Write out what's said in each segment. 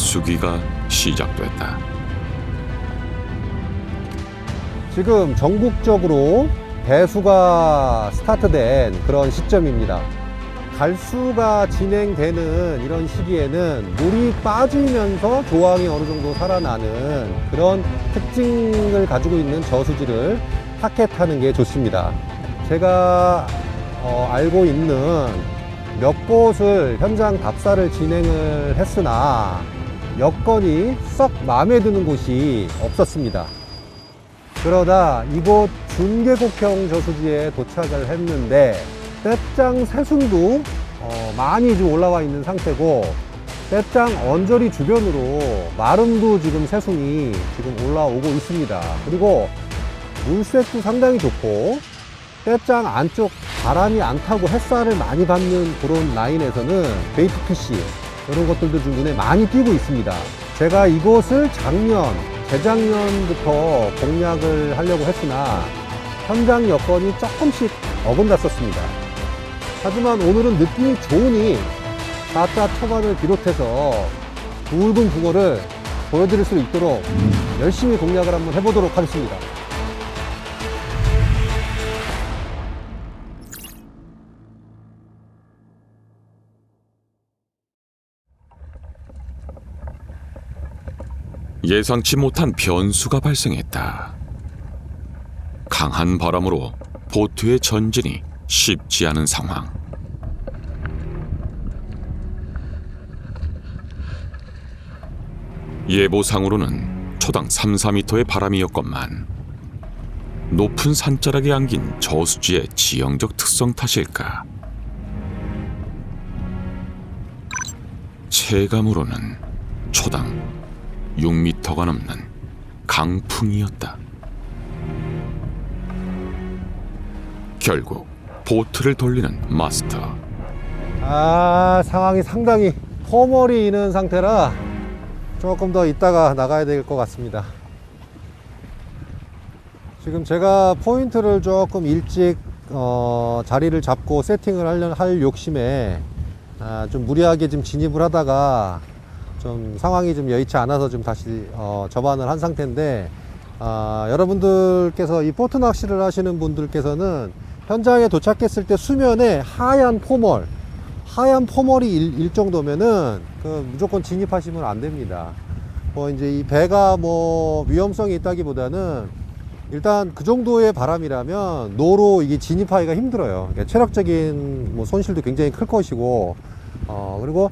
배수기가 시작됐다. 지금 전국적으로 배수가 스타트된 그런 시점입니다. 갈수가 진행되는 이런 시기에는 물이 빠지면서 조항이 어느 정도 살아나는 그런 특징을 가지고 있는 저수지를 타켓하는 게 좋습니다. 제가 어, 알고 있는 몇 곳을 현장 답사를 진행을 했으나 여건이 썩 마음에 드는 곳이 없었습니다. 그러다 이곳 중계곡형 저수지에 도착을 했는데 떼짱 새순도 어, 많이 좀 올라와 있는 상태고 떼짱 언저리 주변으로 마름도 지금 새순이 지금 올라오고 있습니다. 그리고 물색도 상당히 좋고 떼짱 안쪽 바람이 안 타고 햇살을 많이 받는 그런 라인에서는 베이트 피시 이런 것들도 좀 눈에 많이 띄고 있습니다. 제가 이곳을 작년, 재작년부터 공략을 하려고 했으나 현장 여건이 조금씩 어긋났었습니다. 하지만 오늘은 느낌이 좋으니 4자 초반을 비롯해서 굵은 붕어를 보여드릴 수 있도록 열심히 공략을 한번 해보도록 하겠습니다. 예상치 못한 변수가 발생했다. 강한 바람으로 보트의 전진이 쉽지 않은 상황. 예보상으로는 초당 3, 4미터의 바람이었건만 높은 산자락에 안긴 저수지의 지형적 특성 탓일까? 체감으로는 초당 6미터가 넘는 강풍이었다. 결국 보트를 돌리는 마스터. 아 상황이 상당히 허멀이 있는 상태라 조금 더 있다가 나가야 될 것 같습니다 지금 제가 포인트를 조금 일찍 어, 자리를 잡고 세팅을 하려, 할 욕심에 아, 좀 무리하게 좀 진입을 하다가 좀 상황이 좀 여의치 않아서 좀 다시 어, 접안을 한 상태인데 아, 여러분들께서 이 포트 낚시를 하시는 분들께서는 현장에 도착했을 때 수면에 하얀 포멀 하얀 포멀이 일, 일 정도면은 그 무조건 진입하시면 안 됩니다. 뭐 이제 이 배가 뭐 위험성이 있다기보다는 일단 그 정도의 바람이라면 노로 이게 진입하기가 힘들어요. 그러니까 체력적인 뭐 손실도 굉장히 클 것이고 어 그리고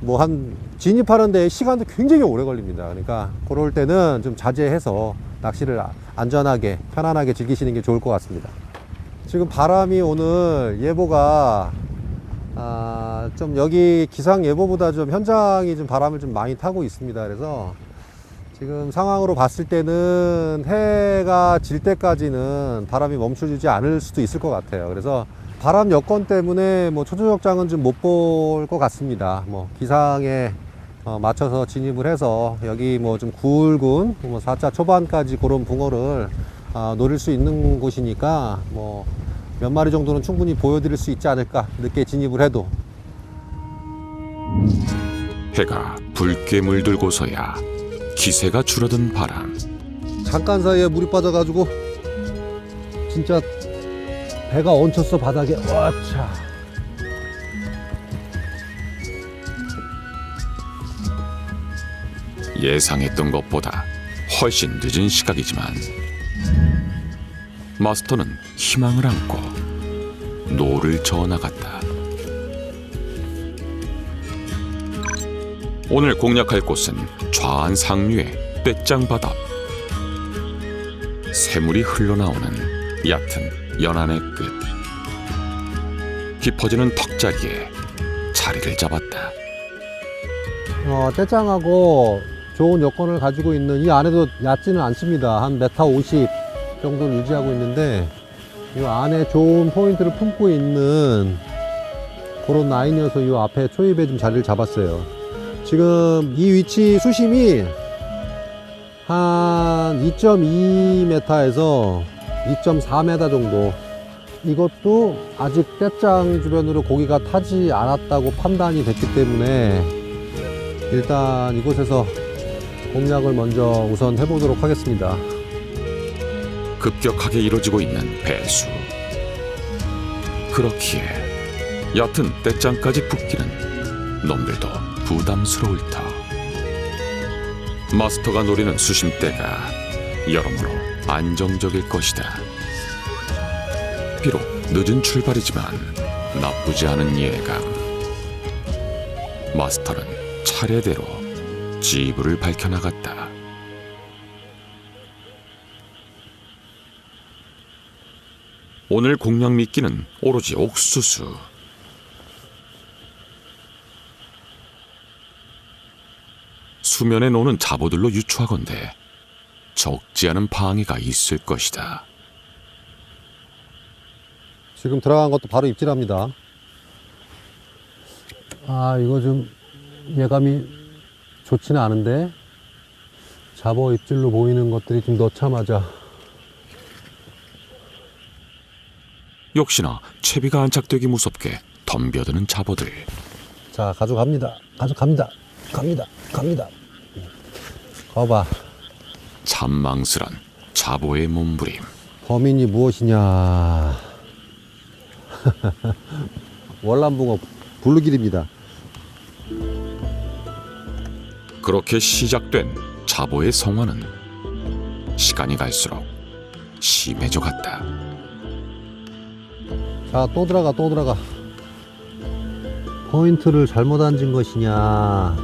뭐 한 진입하는데 시간도 굉장히 오래 걸립니다. 그러니까 그럴 때는 좀 자제해서 낚시를 아- 안전하게 편안하게 즐기시는 게 좋을 것 같습니다. 지금 바람이 오늘 예보가 아, 좀 여기 기상 예보보다 좀 현장이 좀 바람을 좀 많이 타고 있습니다. 그래서 지금 상황으로 봤을 때는 해가 질 때까지는 바람이 멈춰주지 않을 수도 있을 것 같아요. 그래서 바람 여건 때문에 뭐 초저녁장은 좀 못 볼 것 같습니다. 뭐 기상에 어, 맞춰서 진입을 해서 여기 뭐 좀 굵은 뭐 4자 초반까지 그런 붕어를 아, 노릴 수 있는 곳이니까 뭐 몇 마리 정도는 충분히 보여드릴 수 있지 않을까 늦게 진입을 해도. 해가 붉게 물들고서야 기세가 줄어든 바람. 잠깐 사이에 물이 빠져가지고 진짜 배가 얹혔어 바닥에. 와차 예상했던 것보다 훨씬 늦은 시각이지만 마스터는 희망을 안고 노를 저어 나갔다. 오늘 공략할 곳은 좌안 상류의 떼짱 바다. 새물이 흘러나오는 얕은 연안의 끝. 깊어지는 턱자리에 자리를 잡았다. 어, 떼짱하고 좋은 여건을 가지고 있는 이 안에도 얕지는 않습니다. 한 메타 50 정도를 유지하고 있는데 이 안에 좋은 포인트를 품고 있는 그런 라인이어서 이 앞에 초입에 좀 자리를 잡았어요. 지금 이 위치 수심이 한 2.2m에서 2.4m 정도. 이것도 아직 떼짱 주변으로 고기가 타지 않았다고 판단이 됐기 때문에 일단 이곳에서 공략을 먼저 우선 해보도록 하겠습니다. 급격하게 이루어지고 있는 배수. 그렇기에 얕은 떼짱까지 붙기는 놈들도 부담스러울 터. 마스터가 노리는 수심대가 여러모로 안정적일 것이다. 비록 늦은 출발이지만 나쁘지 않은 예감. 마스터는 차례대로 지부를 밝혀나갔다. 오늘 공략 미끼는 오로지 옥수수. 수면에 노는 잡어들로 유추하건대 적지 않은 방해가 있을 것이다. 지금 들어간 것도 바로 입질합니다. 아, 이거 좀 예감이 좋지는 않은데 잡어 입질로 보이는 것들이 좀 넣자마자 역시나 채비가 안착되기 무섭게 덤벼드는 잡어들. 자, 가져갑니다. 가져갑니다. 갑니다. 갑니다. 거봐. 참망스런 잡어의 몸부림. 범인이 무엇이냐. 월남붕어 블루길입니다. 그렇게 시작된 잡어의 성화는 시간이 갈수록 심해져 갔다. 자, 또 들어가, 또 들어가. 포인트를 잘못 앉은 것이냐.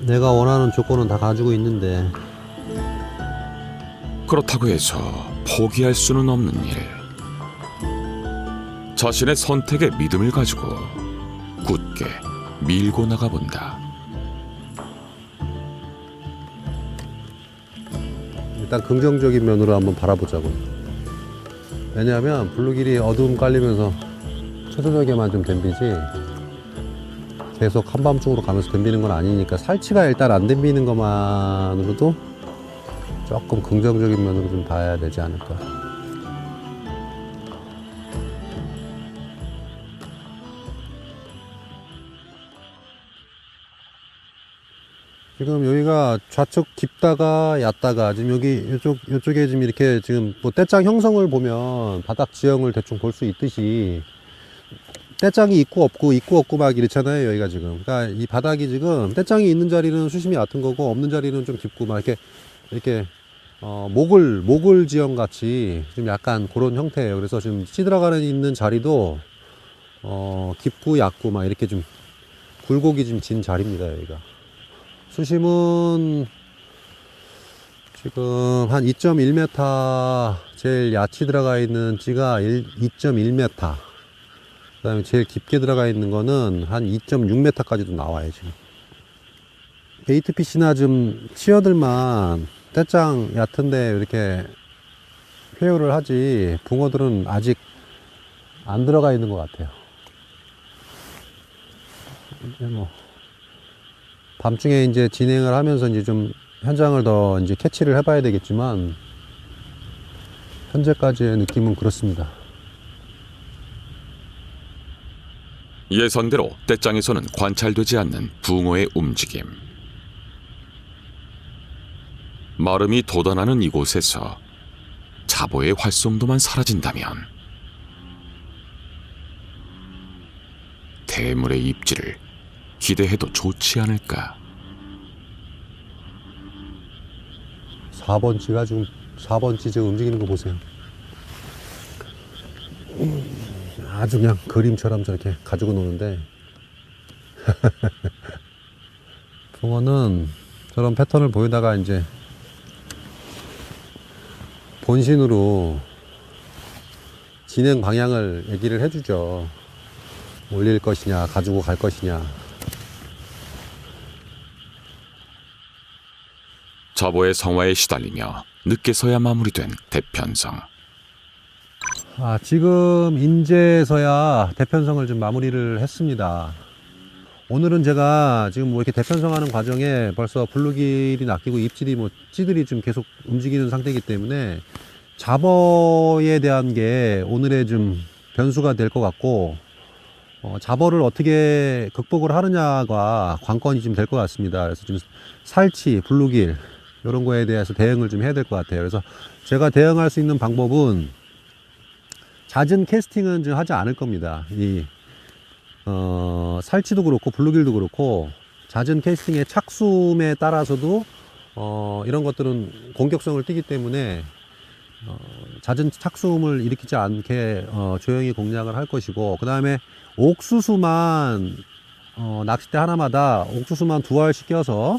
내가 원하는 조건은 다 가지고 있는데. 그렇다고 해서 포기할 수는 없는 일. 자신의 선택에 믿음을 가지고 굳게 밀고 나가본다. 일단 긍정적인 면으로 한번 바라보자고. 왜냐하면 블루길이 어두움 깔리면서 초저녁에만 좀 덤비지 계속 한밤중으로 가면서 덤비는 건 아니니까 살치가 일단 안 덤비는 것만으로도 조금 긍정적인 면으로 좀 봐야 되지 않을까. 지금 여기가 좌측 깊다가 얕다가 지금 여기 이쪽 이쪽에 지금 이렇게 지금 뭐 떼짱 형성을 보면 바닥 지형을 대충 볼 수 있듯이 떼짱이 있고 없고 있고 없고 막 이렇잖아요 여기가 지금. 그러니까 이 바닥이 지금 떼짱이 있는 자리는 수심이 얕은 거고 없는 자리는 좀 깊고 막 이렇게 이렇게 어 목을 목을 지형 같이 좀 약간 그런 형태예요. 그래서 지금 씨 들어가는 있는 자리도 어 깊고 얕고 막 이렇게 좀 굴곡이 좀 진 자리입니다 여기가 수심은 지금 한 2.1m 제일 얕이 들어가 있는 찌가 2.1m 그 다음에 제일 깊게 들어가 있는 거는 한 2.6m까지도 나와요 지금. 베이트피시나 좀 치어들만 떼짱 얕은데 이렇게 회유를 하지 붕어들은 아직 안 들어가 있는 것 같아요. 뭐 밤중에 이제 진행을 하면서 이제 좀 현장을 더 이제 캐치를 해봐야 되겠지만 현재까지의 느낌은 그렇습니다. 예선대로 떼짱에서는 관찰되지 않는 붕어의 움직임. 마름이 돋아나는 이곳에서 잡어의 활성도만 사라진다면 대물의 입질을 기대해도 좋지 않을까. 4번지가 지금 4번지 지금 움직이는 거 보세요. 아주 그냥 그림처럼 저렇게 가지고 노는데 붕어는 저런 패턴을 보이다가 이제 본신으로 진행 방향을 얘기를 해주죠. 올릴 것이냐, 가지고 갈 것이냐. 잡어의 성화에 시달리며 늦게서야 마무리된 대편성. 아, 지금 인제에서야 대편성을 좀 마무리를 했습니다. 오늘은 제가 지금 뭐 이렇게 대편성하는 과정에 벌써 블루길이 낚이고 입질이 뭐 찌들이 좀 계속 움직이는 상태이기 때문에 잡어에 대한 게 오늘의 좀 변수가 될 것 같고 어, 잡어를 어떻게 극복을 하느냐가 관건이 좀 될 것 같습니다. 그래서 좀 살치, 블루길 이런 거에 대해서 대응을 좀 해야 될 것 같아요. 그래서 제가 대응할 수 있는 방법은 잦은 캐스팅은 좀 하지 않을 겁니다. 이 어, 살치도 그렇고 블루길도 그렇고 잦은 캐스팅의 착숨에 따라서도 어, 이런 것들은 공격성을 띠기 때문에 어, 잦은 착숨을 일으키지 않게 어, 조용히 공략을 할 것이고 그 다음에 옥수수만 어, 낚싯대 하나마다 옥수수만 두 알 시켜서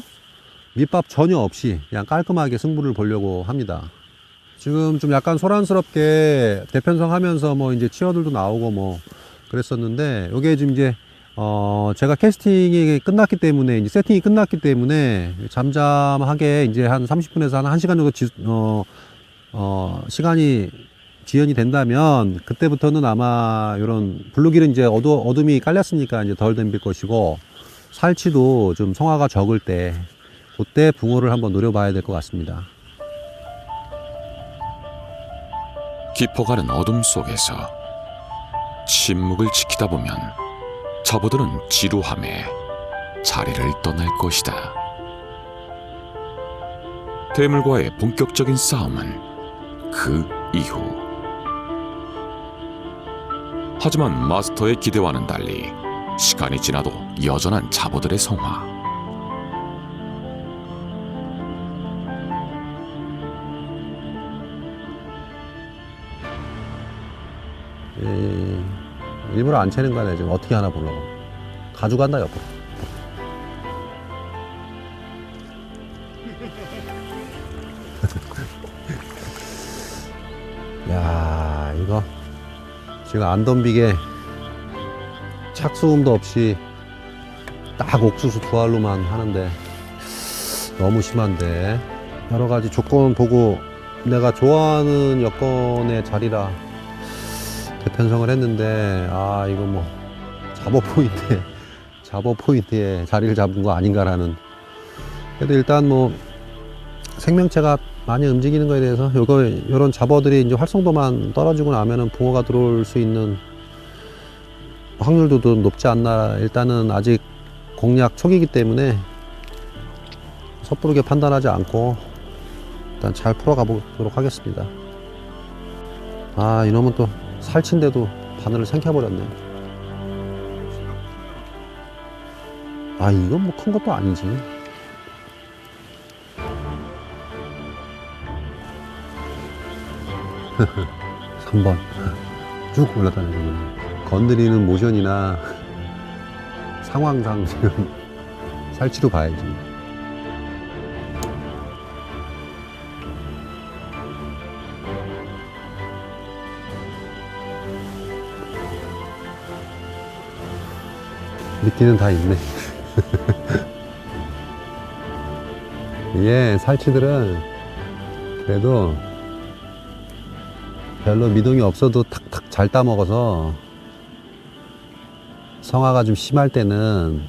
밑밥 전혀 없이 그냥 깔끔하게 승부를 보려고 합니다. 지금 좀 약간 소란스럽게 대편성 하면서 뭐 이제 치어들도 나오고 뭐 그랬었는데 요게 지금 이제 어 제가 캐스팅이 끝났기 때문에 이제 세팅이 끝났기 때문에 잠잠하게 이제 한 30분에서 한 1시간 정도 지, 어, 어 시간이 지연이 된다면 그때부터는 아마 이런 블루길은 이제 어두, 어둠이 깔렸으니까 이제 덜 덤빌 것이고 살치도 좀 성화가 적을 때 그때 붕어를 한번 노려봐야 될 것 같습니다. 깊어가는 어둠 속에서 침묵을 지키다 보면 저보들은 지루함에 자리를 떠날 것이다. 대물과의 본격적인 싸움은 그 이후. 하지만 마스터의 기대와는 달리 시간이 지나도 여전한 자보들의 성화. 일부러 안 채는 거네 지금? 어떻게 하나 보려고. 가져간다 옆으로. 야 이거. 지금 안 덤비게 착수음도 없이 딱 옥수수 두 알로만 하는데 너무 심한데. 여러 가지 조건 보고 내가 좋아하는 여건의 자리라 대편성을 했는데 아 이거 뭐 잡어 포인트에 잡어 포인트에 자리를 잡은 거 아닌가라는. 그래도 일단 뭐 생명체가 많이 움직이는 거에 대해서 요거 요런 잡어들이 이제 활성도만 떨어지고 나면은 붕어가 들어올 수 있는 확률도 좀 높지 않나. 일단은 아직 공략 초기이기 때문에 섣부르게 판단하지 않고 일단 잘 풀어가 보도록 하겠습니다. 아 이놈은 또 살친데도 바늘을 생켜버렸네. 아, 이건 뭐 큰 것도 아니지. 삼번쭉 올라다니는 건드리는 모션이나 상황상 지금 살치로 봐야지. 미끼는 다 있네. 이게 살치들은 그래도 별로 미동이 없어도 탁탁 잘 따먹어서 성화가 좀 심할 때는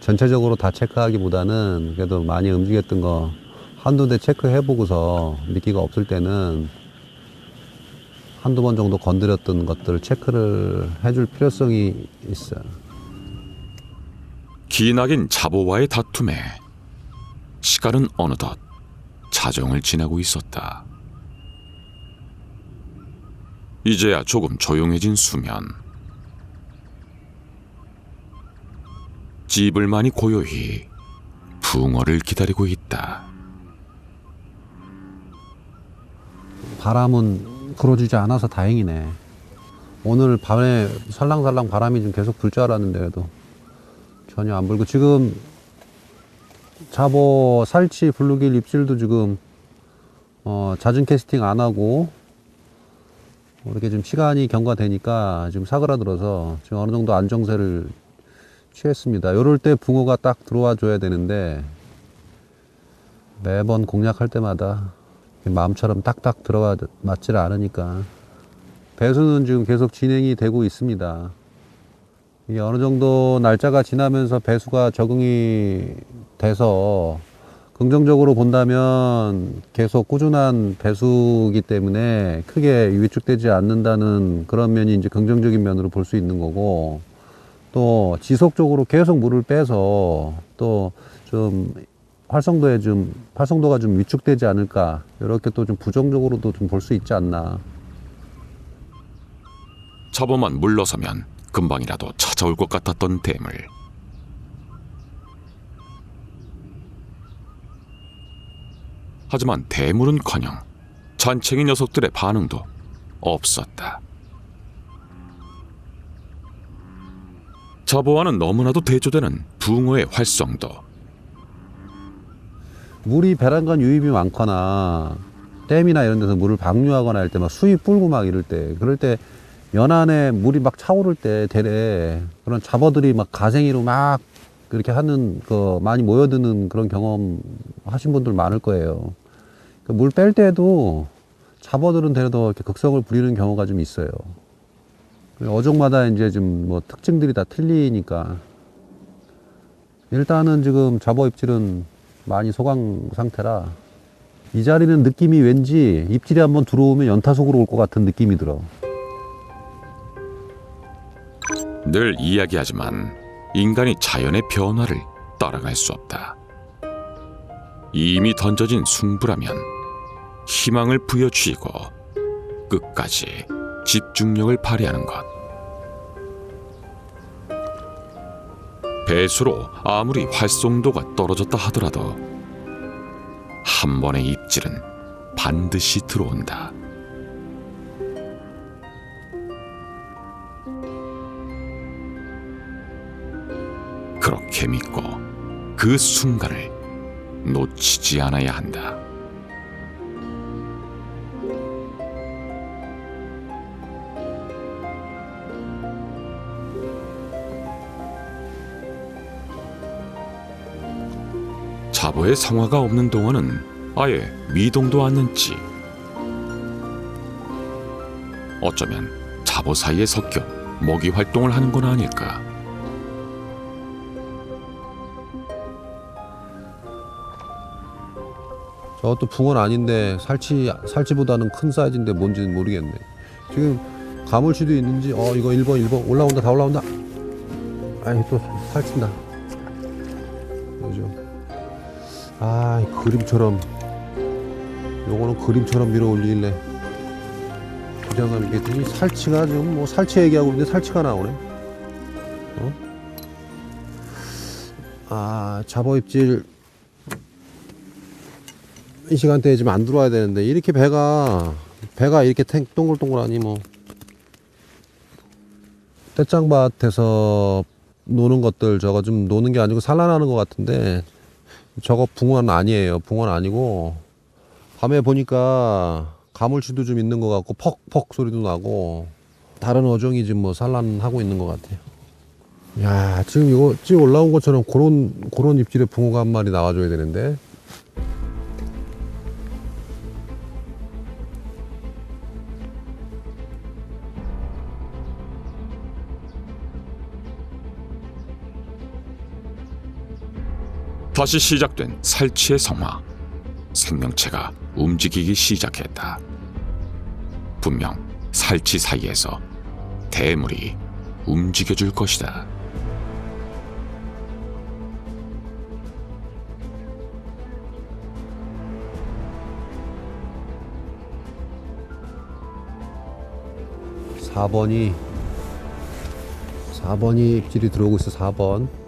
전체적으로 다 체크하기보다는 그래도 많이 움직였던 거 한두 대 체크해보고서 미끼가 없을 때는 한두 번 정도 건드렸던 것들을 체크를 해줄 필요성이 있어요. 기나긴 자보와의 다툼에 시간은 어느덧 자정을 지나고 있었다. 이제야 조금 조용해진 수면. 집을만이 고요히 붕어를 기다리고 있다. 바람은 불어주지 않아서 다행이네. 오늘 밤에 살랑살랑 바람이 좀 계속 불 줄 알았는데 그래도 전혀 안 불고 지금 자보 살치 블루길 입질도 지금 어, 잦은 캐스팅 안 하고 이렇게 좀 시간이 경과되니까 지금 사그라들어서 지금 어느 정도 안정세를 취했습니다. 이럴 때 붕어가 딱 들어와 줘야 되는데 매번 공략할 때마다 마음처럼 딱딱 들어가 맞질 않으니까 배수는 지금 계속 진행이 되고 있습니다. 이게 어느 정도 날짜가 지나면서 배수가 적응이 돼서 긍정적으로 본다면 계속 꾸준한 배수기 때문에 크게 위축되지 않는다는 그런 면이 이제 긍정적인 면으로 볼 수 있는 거고 또 지속적으로 계속 물을 빼서 또 좀 활성도에 좀 활성도가 좀 위축되지 않을까 이렇게 또 좀 부정적으로도 좀 볼 수 있지 않나. 잡어만 물러서면 금방이라도 찾아올 것 같았던 대물. 하지만 대물은커녕 잔챙이 녀석들의 반응도 없었다. 잡어와는 너무나도 대조되는 붕어의 활성도. 물이 배란간 유입이 많거나 댐이나 이런 데서 물을 방류하거나 할 때 막 수위 불고 막 이럴 때 그럴 때 연안에 물이 막 차오를 때 대래 그런 잡어들이 막 가생이로 막 그렇게 하는 그 많이 모여드는 그런 경험 하신 분들 많을 거예요. 그 물 뺄 때도 잡어들은 대래도 이렇게 극성을 부리는 경우가 좀 있어요. 어종마다 이제 좀 뭐 특징들이 다 틀리니까 일단은 지금 잡어 입질은 많이 소강 상태라 이 자리는 느낌이 왠지 입질이 한번 들어오면 연타 속으로 올 것 같은 느낌이 들어. 늘 이야기하지만 인간이 자연의 변화를 따라갈 수 없다. 이미 던져진 승부라면 희망을 부여쥐고 끝까지 집중력을 발휘하는 것. 배수로 아무리 활성도가 떨어졌다 하더라도 한 번의 입질은 반드시 들어온다. 그렇게 믿고 그 순간을 놓치지 않아야 한다. 자보의 성화가 없는 동안은 아예 미동도 않는지 어쩌면 자보 사이에 섞여 먹이 활동을 하는 건 아닐까? 저것도 붕어는 아닌데 살치 살치보다는 큰 사이즈인데 뭔지는 모르겠네. 지금 가물치도 있는지 어 이거 1번 1번 올라온다 다 올라온다. 아이 또 살친다. 그죠? 아이 그림처럼 요거는 그림처럼 밀어 올리길래 부장감 있겠더니 살치가 지금 뭐 살치 얘기하고 있는데 살치가 나오네. 어? 아 잡어 입질 이 시간대에 지금 안 들어와야 되는데 이렇게 배가 배가 이렇게 탱 동글동글하니 뭐. 떼짱밭에서 노는 것들 저거 좀 노는 게 아니고 산란하는 것 같은데 저거 붕어는 아니에요. 붕어는 아니고 밤에 보니까 가물치도 좀 있는 것 같고 퍽퍽 소리도 나고 다른 어종이 지금 뭐 산란하고 있는 것 같아요. 야 지금 이거 지금 올라온 것처럼 그런 그런 입질의 붕어가 한 마리 나와줘야 되는데 다시 시작된 살치의 성화. 생명체가 움직이기 시작했다. 분명 살치 사이에서 대물이 움직여줄 것이다. 사번이사번이 입질이 들어오고 있어 4번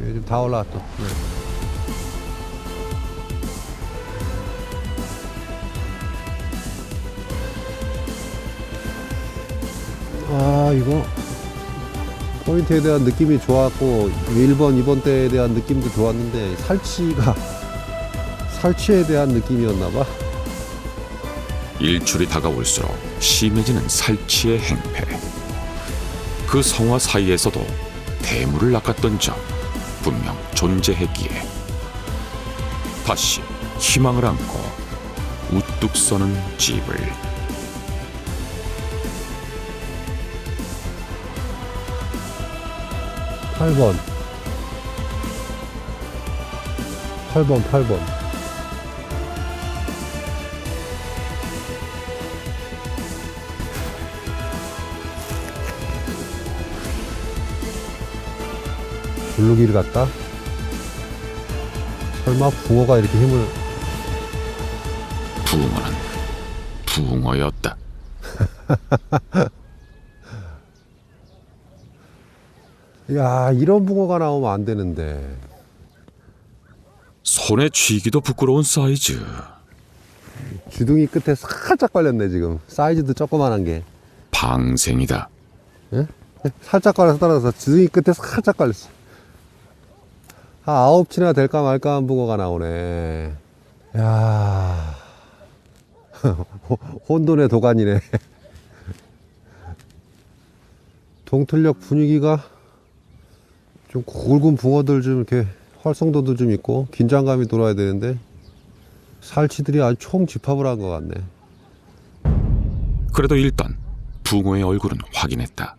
요즘 다 올라왔어 네. 아 이거 포인트에 대한 느낌이 좋았고 1번, 2번 때에 대한 느낌도 좋았는데 살치가 살치에 대한 느낌이었나 봐. 일출이 다가올수록 심해지는 살치의 행패. 그 성화 사이에서도 대물을 낚았던 적 분명 존재했기에 다시 희망을 안고 우뚝 서는 집을 8번. 8번, 8번. 블루길 같다? 설마 붕어가 이렇게 힘을 붕어는 붕어였다. 야 이런 붕어가 나오면 안 되는데 손에 쥐기도 부끄러운 사이즈. 주둥이 끝에 살짝 걸렸네 지금 사이즈도 조그만한 게 방생이다. 예? 살짝 걸려서 떨어져서 주둥이 끝에 살짝 걸렸어 한 아홉 치나 될까 말까 한 붕어가 나오네. 야. 혼돈의 도가니네. 동틀역 분위기가 좀 굵은 붕어들 좀 이렇게 활성도도 좀 있고 긴장감이 돌아야 되는데 살치들이 아주 총 집합을 한 것 같네. 그래도 일단 붕어의 얼굴은 확인했다.